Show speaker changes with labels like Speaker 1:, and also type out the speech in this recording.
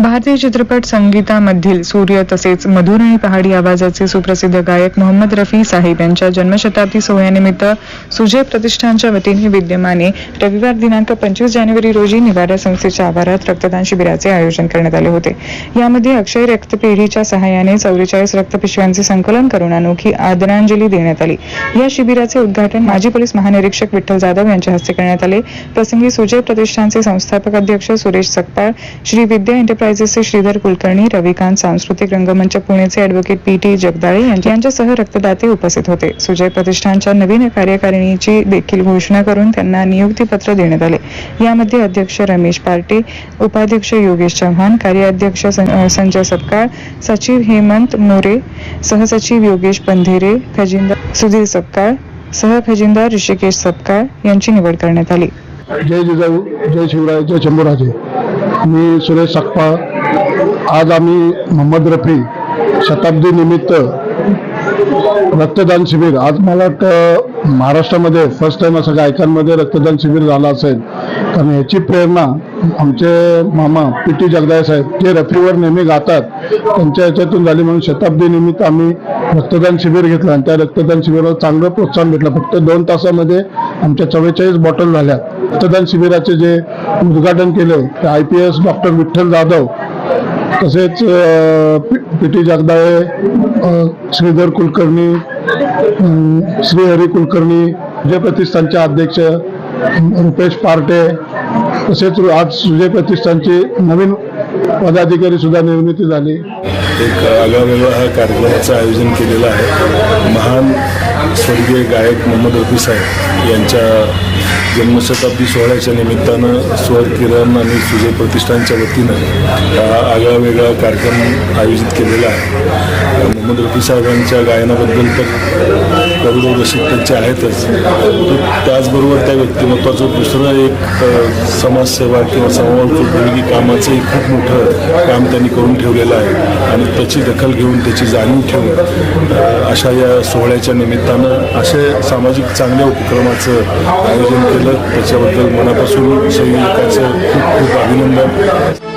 Speaker 1: भारतीय चित्रपट संगीतामधील सूर्य तसेच मधुर आणि पहाडी आवाजाचे सुप्रसिद्ध गायक मोहम्मद रफी साहिब यांच्या जन्मशताब्दी सोहळ्यानिमित्त सुजय प्रतिष्ठानच्या वतीने विद्यमाने रविवार दिनांक पंचवीस जानेवारी रोजी निवारा संस्थेच्या आवारात रक्तदान शिबिराचे आयोजन करण्यात आले होते. यामध्ये अक्षय रक्तपेढीच्या सहाय्याने चौवेचाळीस रक्तपिशव्यांचे संकलन करून अनोखी आदरांजली देण्यात आली. या शिबिराचे उद्घाटन माजी पोलीस महानिरीक्षक विठ्ठल जाधव यांच्या हस्ते करण्यात आले. प्रसंगी सुजय प्रतिष्ठानचे संस्थापक अध्यक्ष सुरेश सकपाळ श्री विद्या एंटरप्राइजेसचे श्रीधर कुलकर्णी रविकांत सांस्कृतिक रंगमंच पुणेचे ऍडव्होकेट पी टी जगदाळे यांच्यासह रक्तदाते उपस्थित होते. सुजय प्रतिष्ठानच्या नवीन कार्यकारिणीची देखील घोषणा करून त्यांना नियुक्तीपत्र देण्यात आले. यामध्ये अध्यक्ष रमेश पार्टे उपाध्यक्ष योगेश चव्हाण कार्याध्यक्ष संजय सपकाळ सचिव हेमंत मोरे सहसचिव योगेश पंधेरे खजिनदार सुधीर सपकाळ सहखजिनदार ऋषिकेश सपकाळ यांची निवड करण्यात आली.
Speaker 2: जय जिजाऊ जय शिवराय जय शंभूराजे मी सुरेश सकपाळ आज आम्ही मोहम्मद रफी शताब्दी निमित्त रक्तदान शिबिर आज मला वाटतं महाराष्ट्रामध्ये फर्स्ट टाइम असं गायकांमध्ये रक्तदान शिबिर झालं असेल. कारण याची प्रेरणा आमचे मामा पी टी जगदाय साहेब जे रफीवर नेहमी गातात त्यांच्या याच्यातून झाली. म्हणून शताब्दी निमित्त आम्ही रक्तदान शिबिर घेतलं आणि त्या रक्तदान शिबिरावर चांगलं प्रोत्साहन भेटलं. फक्त दोन तासामध्ये आमच्या चव्वेचाळीस बॉटल झाल्या. रक्तदान शिबिराचे जे उद्घाटन केले ते I P S doctor Vitthal Jadhav तसेच पी टी जगदाळे श्रीधर कुलकर्णी श्रीहरी कुलकर्णी विजय प्रतिष्ठानचे अध्यक्ष रुपेश पार्टे तसेच आज सुजय प्रतिष्ठानची नवीन पदाधिकारी सुद्धा निर्मिती झाली.
Speaker 3: एक हा कार्यक्रमाचं आयोजन केलेलं आहे. महान गायक मोहम्मद रफी साहेब यांच्या जन्मशताब्दी सोहळ्याच्या निमित्तानं स्वर किरण आणि सुजय प्रतिष्ठानच्या वतीनं हा आगळा वेगळा कार्यक्रम आयोजित केलेला आहे. मोहम्मद रफी साहेबांच्या गायनाबद्दल तर करोडो त्यांचे आहेतच. त्याचबरोबर त्या व्यक्तिमत्वाचं दुसरं एक समाजसेवा किंवा समाजोपयोगी कामाचंही खूप मोठं काम त्यांनी करून ठेवलेलं आहे. आणि त्याची दखल घेऊन त्याची जाणीव ठेवून अशा या सोहळ्याच्या निमित्तानं असे सामाजिक चांगल्या उपक्रमाचं आयोजन केलं. त्याच्याबद्दल मनापासून संयोजकाचं खूप खूप अभिनंदन.